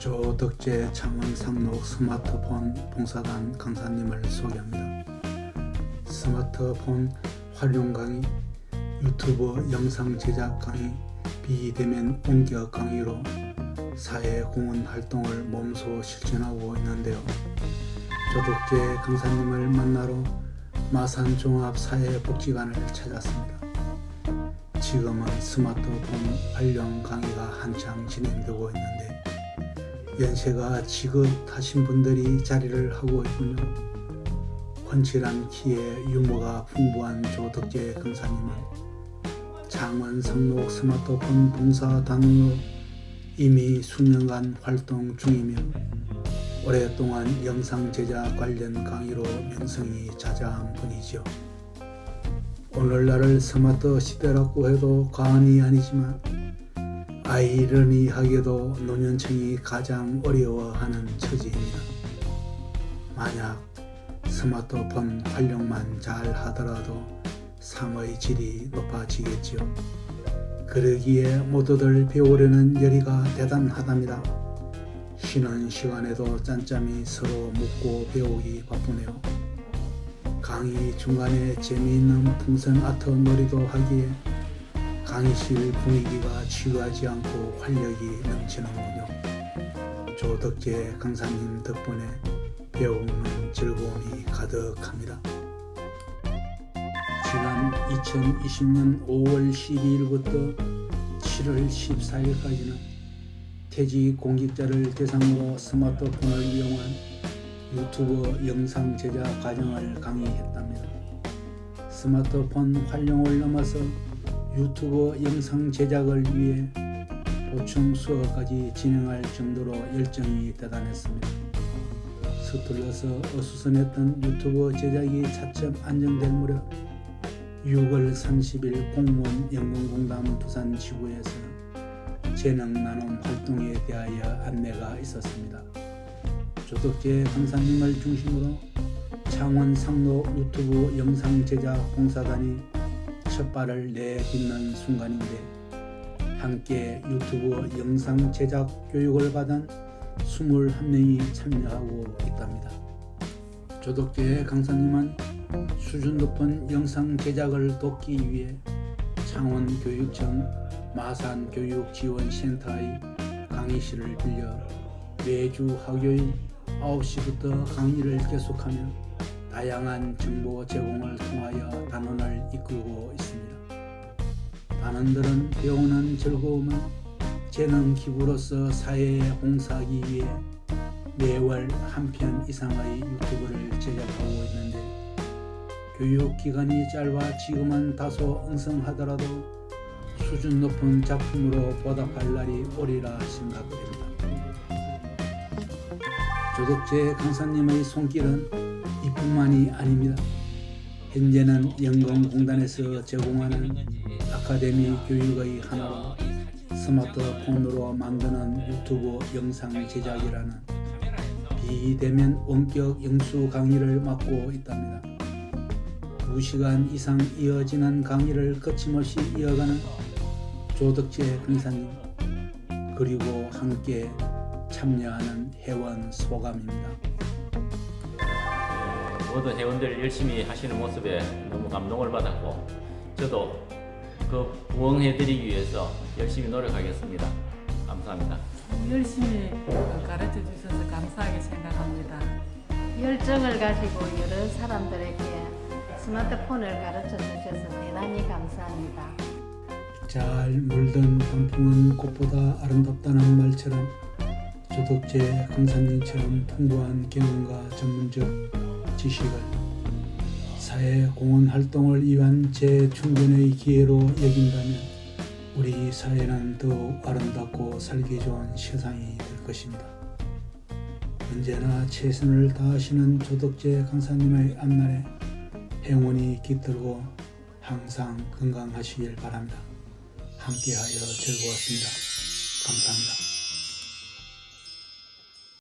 조덕제 창원 상록 스마트폰 봉사단 강사님을 소개합니다. 스마트폰 활용 강의, 유튜브 영상 제작 강의, 비대면 원격 강의로 사회 공헌 활동을 몸소 실천하고 있는데요. 조덕제 강사님을 만나러 마산 종합 사회복지관을 찾았습니다. 지금은 스마트폰 활용 강의가 한창 진행되고 있는데 연세가 지긋하신 분들이 자리를 하고 있군요. 훤칠한 키에 유머가 풍부한 조덕재 강사님은 창원 성록 스마트폰 봉사단으로 이미 수년간 활동 중이며 오랫동안 영상 제작 관련 강의로 명성이 자자한 분이죠. 오늘날을 스마트 시대라고 해도 과언이 아니지만 아이러니하게도 노년층이 가장 어려워하는 처지입니다. 만약 스마트폰 활용만 잘 하더라도 삶의 질이 높아지겠지요. 그러기에 모두들 배우려는 열의가 대단하답니다. 쉬는 시간에도 짬짬이 서로 묻고 배우기 바쁘네요. 강의 중간에 재미있는 풍선 아트 놀이도 하기에 강의실 분위기가 취하지 않고 활력이 넘치는군요. 조덕재 강사님 덕분에 배우는 즐거움이 가득합니다. 지난 2020년 5월 12일부터 7월 14일까지는 퇴직 공직자를 대상으로 스마트폰을 이용한 유튜브 영상 제작 과정을 강의했답니다. 스마트폰 활용을 넘어서 유튜브 영상 제작을 위해 보충 수업까지 진행할 정도로 열정이 대단했습니다. 서툴러서 어수선했던 유튜브 제작이 차츰 안정될 무렵 6월 30일 공무원 연금공단 부산 지구에서 재능 나눔 활동에 대하여 안내가 있었습니다. 조덕재 강사님을 중심으로 창원 상로 유튜브 영상 제작 봉사단이 첫 발을 내딛는 순간인데 함께 유튜브 영상 제작 교육을 받은 21명이 참여하고 있답니다. 조덕재 강사님은 수준 높은 영상 제작을 돕기 위해 창원교육청 마산교육지원센터의 강의실을 빌려 매주 화요일 9시부터 강의를 계속하며 다양한 정보 제공을 통하여 단원을 이끌고 있습니다. 단원들은 배우는 즐거움을 재능 기부로서 사회에 봉사하기 위해 매월 한 편 이상의 유튜브를 제작하고 있는데 교육 기간이 짧아 지금은 다소 엉성하더라도 수준 높은 작품으로 보답할 날이 오리라 생각됩니다. 조덕재 강사님의 손길은 이뿐만이 아닙니다. 현재는 연금공단에서 제공하는 아카데미 교육의 하나로 스마트폰으로 만드는 유튜브 영상 제작이라는 비대면 원격 영수 강의를 맡고 있답니다. 2시간 이상 이어지는 강의를 거침없이 이어가는 조덕재 강사님 그리고 함께 참여하는 회원 소감입니다. 모든 회원들 열심히 하시는 모습에 너무 감동을 받았고 저도 그 부응해드리기 위해서 열심히 노력하겠습니다. 감사합니다. 열심히 가르쳐 주셔서 감사하게 생각합니다. 열정을 가지고 여러 사람들에게 스마트폰을 가르쳐 주셔서 대단히 감사합니다. 잘 물든 단풍은 꽃보다 아름답다는 말처럼 조덕재 강사님처럼 풍부한 경험과 전문적 지식을 사회 공헌 활동을 위한 재충전의 기회로 여긴다면 우리 사회는 더욱 아름답고 살기 좋은 세상이 될 것입니다. 언제나 최선을 다하시는 조덕재 강사님의 앞날에 행운이 깃들고 항상 건강하시길 바랍니다. 함께하여 즐거웠습니다. 감사합니다.